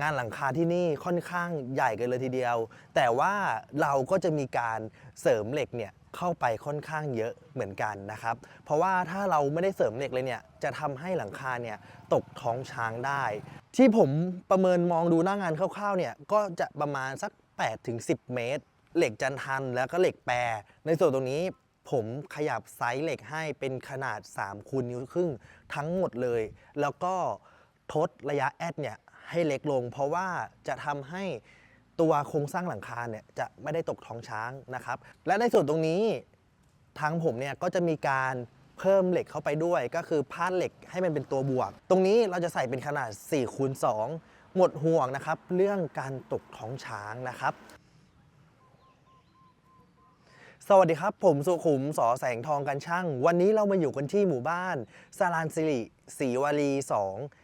งานหลังคาที่นี่ค่อนข้างใหญ่กันเลยทีเดียว แต่ว่าเราก็จะมีการเสริมเหล็กเนี่ยเข้าไปค่อนข้างเยอะเหมือนกันนะครับ เพราะว่าถ้าเราไม่ได้เสริมเหล็กเลยเนี่ยจะทำให้หลังคาเนี่ยตกท้องช้างได้ ที่ผมประเมินมองดูหน้างานคร่าวๆเนี่ยก็จะประมาณสัก 8-10 เมตร เหล็กจันทันแล้วก็เหล็กแปร ในส่วนตรงนี้ผมขยับไซส์เหล็กให้เป็นขนาด3คูณนิ้วครึ่งทั้งหมดเลย แล้วก็ทดระยะแอดเนี่ย ให้เล็กลง เพราะว่าจะทำให้ตัวโครงสร้างหลังคาเนี่ยจะไม่ได้ตกท้องช้างนะครับ และในส่วนตรงนี้ทางผมเนี่ยก็จะมีการเพิ่มเหล็กเข้าไปด้วย ก็คือพาดเหล็กให้มันเป็นตัวบวก ตรงนี้เราจะใส่เป็นขนาด4คูณ2หมดห่วงนะครับ เรื่องการตกท้องช้างนะครับสวัสดีครับ ผมสุขุมสอแสงทองกันช่าง วันนี้เรามาอยู่กันที่หมู่บ้านสารานสิริศรีวารี2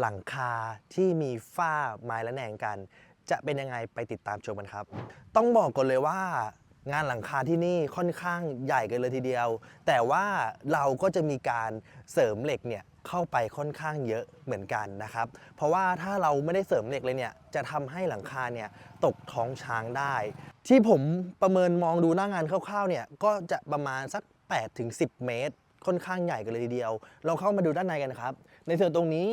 หลังคาที่มีฝ้าไม้และแหนงกัน จะเป็นยังไงไปติดตามชมกันครับ ต้องบอกก่อนเลยว่างานหลังคาที่นี่ค่อนข้างใหญ่กันเลยทีเดียว แต่ว่าเราก็จะมีการเสริมเหล็กเนี่ยเข้าไปค่อนข้างเยอะเหมือนกันนะครับ เพราะว่าถ้าเราไม่ได้เสริมเหล็กเลยเนี่ยจะทำให้หลังคาเนี่ยตกท้องช้างได้ ที่ผมประเมินมองดูหน้างานคร่าวๆเนี่ยก็จะประมาณสัก8-10 เมตร ค่อนข้างใหญ่กันเลยทีเดียว เราเข้ามาดูด้านในกันครับ ในส่วนตรงนี้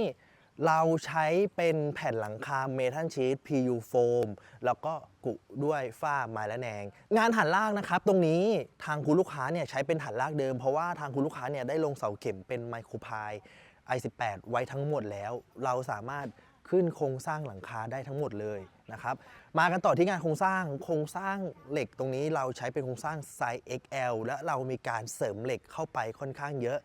เราใช้เป็นแผ่นหลังคาเมทัลชีต PU โฟมแล้วก็กุด้วยฝ้าไม้และแนง งานหันลากนะครับ ตรงนี้ทางคุณลูกค้าเนี่ยใช้เป็นหันลากเดิม เพราะว่าทางคุณลูกค้าเนี่ยได้ลงเสาเข็มเป็นไมโครพาย i18 ไว้ทั้งหมดแล้ว เราสามารถขึ้นโครงสร้างหลังคาได้ทั้งหมดเลยนะครับ มากันต่อที่งานโครงสร้าง โครงสร้างเหล็กตรงนี้เราใช้เป็นโครงสร้างไซส์ XL และเรามีการเสริมเหล็กเข้าไปค่อนข้างเยอะ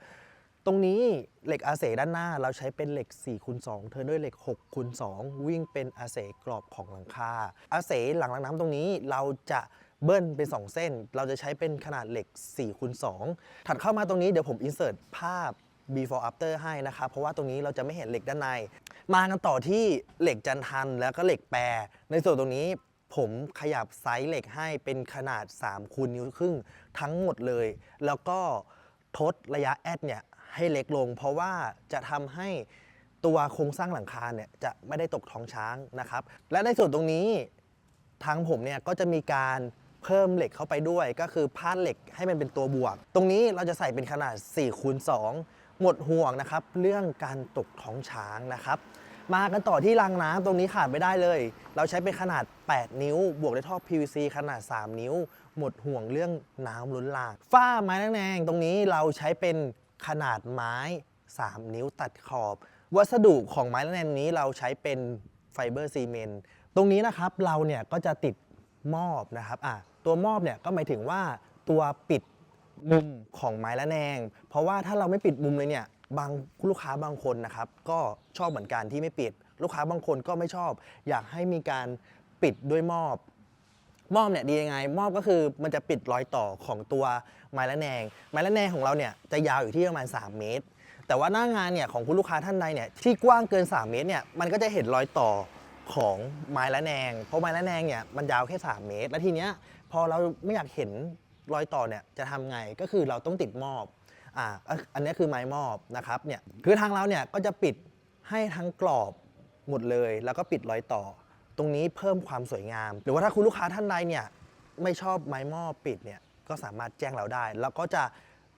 ตรงนี้เหล็กอาเสด้านหน้าเราใช้เป็นเหล็ก4คูณ2เทิร์นด้วยเหล็ก6คูณ2วิ่งเป็นอาเสกรอบของหลังคาอาเสหลังรางน้ำตรงนี้เราจะเบิ้ลเป็น 2 เส้น เราจะใช้เป็นขนาดเหล็ก4คูณ2ถัดเข้ามาตรงนี้เดี๋ยวผมอินเสิร์ตภาพ before after ให้นะครับ เพราะว่าตรงนี้เราจะไม่เห็นเหล็กด้านใน มากันต่อที่เหล็กจันทันแล้วก็เหล็กแปร ในส่วนตรงนี้ผมขยับไซส์เหล็กให้เป็นขนาด3คูณนิ้วครึ่งทั้งหมดเลย แล้วก็ทดระยะแอดเนี่ย ให้เล็กลง เพราะว่าจะทำให้ตัวโครงสร้างหลังคาเนี่ยจะไม่ได้ตกท้องช้างนะครับ และในส่วนตรงนี้ทางผมเนี่ยก็จะมีการเพิ่มเหล็กเข้าไปด้วย ก็คือพาดเหล็กให้มันเป็นตัวบวก ตรงนี้เราจะใส่เป็นขนาด4คูณ2หมดห่วงนะครับ เรื่องการตกท้องช้างนะครับ มากันต่อที่รางน้ำตรงนี้ขาดไม่ได้เลย เราใช้เป็นขนาด 8 นิ้ว บวกด้วยท่อ PVC ขนาด 3 นิ้ว หมดห่วงเรื่องน้ำล้นหลากฝ้าไม้แนงๆตรงนี้เราใช้เป็น ขนาดไม้ 3 นิ้วตัดขอบ วัสดุของไม้แนงนี้เราใช้เป็นไฟเบอร์ซีเมนต์ตรงนี้นะครับเราเนี่ยก็จะติดมอบนะครับอะตัวมอบเนี่ยก็หมายถึงว่าตัวปิดมุมของไม้ละแนง เพราะว่าถ้าเราไม่ปิดมุมเลยเนี่ยบางลูกค้าบางคนนะครับ ก็ชอบเหมือนกันที่ไม่ปิด ลูกค้าบางคนก็ไม่ชอบ อยากให้มีการปิดด้วยมอบ มอบเนี่ยดียังไงมอบก็คือมันจะปิดรอยต่อของตัวไม้ละแนง ไม้ละแนงของเราเนี่ยจะยาวอยู่ที่ประมาณ 3 เมตร แต่ว่าหน้างานเนี่ยของคุณลูกค้าท่านใดเนี่ยที่กว้างเกิน 3 เมตรเนี่ยมันก็จะเห็นรอยต่อของไม้ละแนง เพราะไม้ละแนงเนี่ยมันยาวแค่ 3 เมตร แล้วทีเนี้ยพอเราไม่อยากเห็นรอยต่อเนี่ยจะทำไงก็คือเราต้องติดมอบอ่าอันนี้คือไม้มอบนะครับเนี่ยคือทางเราเนี่ยก็จะปิดให้ทั้งกรอบหมดเลย แล้วก็ปิดรอยต่อ ตรงนี้เพิ่มความสวยงาม หรือว่าถ้าคุณลูกค้าท่านใดเนี่ยไม่ชอบไม้หม้อปิดเนี่ยก็สามารถแจ้งเราได้ แล้วก็จะ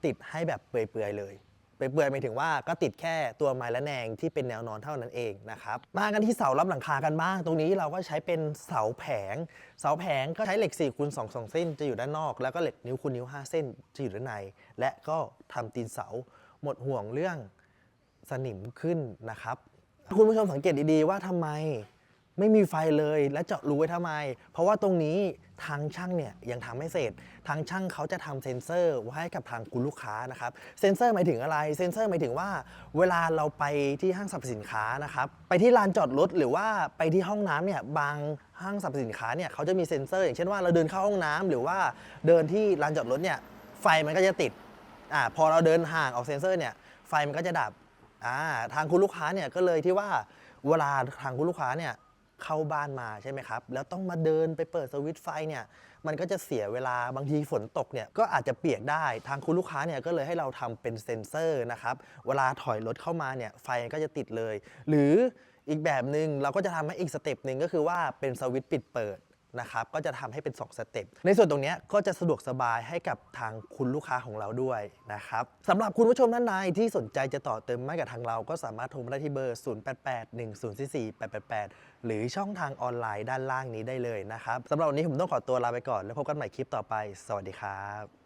ติดให้แบบเปื่อยๆเลยเปื่อยๆหมายถึงว่าก็ติดแค่ตัวไม้และแนงที่เป็นแนวนอนเท่านั้นเองนะครับมากันที่เสารับหลังคากันบ้าง ตรงนี้เราก็ใช้เป็นเสาแผง เสาแผงก็ใช้เหล็ก4คูณ2 2 เส้นจะอยู่ด้านนอก แล้วก็เหล็กนิ้วคูณนิ้ว 5 เส้นจะอยู่ด้านใน และก็ทำตีนเสาหมดห่วงเรื่องสนิมขึ้นนะครับ คุณผู้ชมสังเกตดีๆว่าทำไม ไม่มีไฟเลยและเจาะรูไว้ทำไม เพราะว่าตรงนี้ทางช่างเนี่ยยังทำไม่เสร็จ ทางช่างเขาจะทำเซ็นเซอร์ไว้ให้กับทางคุณลูกค้านะครับ เซ็นเซอร์หมายถึงอะไร เซ็นเซอร์หมายถึงว่า เวลาเราไปที่ห้างสรรพสินค้านะครับไปที่ลานจอดรถหรือว่าไปที่ห้องน้ำเนี่ยบางห้างสรรพสินค้าเนี่ยเขาจะมีเซ็นเซอร์ อย่างเช่นว่าเราเดินเข้าห้องน้ำหรือว่าเดินที่ลานจอดรถเนี่ยไฟมันก็จะติดอ่าพอเราเดินห่างออกเซ็นเซอร์เนี่ยไฟมันก็จะดับอ่าทางคุณลูกค้าเนี่ยก็เลยที่ว่าเวลาทางคุณลูกค้าเนี่ย เข้าบ้านมาใช่ไหมครับ แล้วต้องมาเดินไปเปิดสวิตช์ไฟเนี่ย มันก็จะเสียเวลา บางทีฝนตกเนี่ยก็อาจจะเปียกได้ ทางคุณลูกค้าเนี่ยก็เลยให้เราทำเป็นเซ็นเซอร์นะครับ เวลาถอยรถเข้ามาเนี่ยไฟก็จะติดเลย หรืออีกแบบหนึ่งเราก็จะทำให้อีกสเต็ปหนึ่งก็คือว่าเป็นสวิตช์ปิดเปิด นะครับก็จะทำให้เป็น 2 สเต็ปในส่วนตรงนี้ก็จะสะดวกสบายให้กับทางคุณลูกค้าของเราด้วยนะครับสำหรับคุณผู้ชมท่านใดที่สนใจจะต่อเติมไม้กับทางเรา ก็สามารถโทรมาได้ที่เบอร์ 0881044888 หรือช่องทางออนไลน์ด้านล่างนี้ได้เลยนะครับสำหรับวันนี้ผมต้องขอตัวลาไปก่อน แล้วพบกันใหม่คลิปต่อไป สวัสดีครับ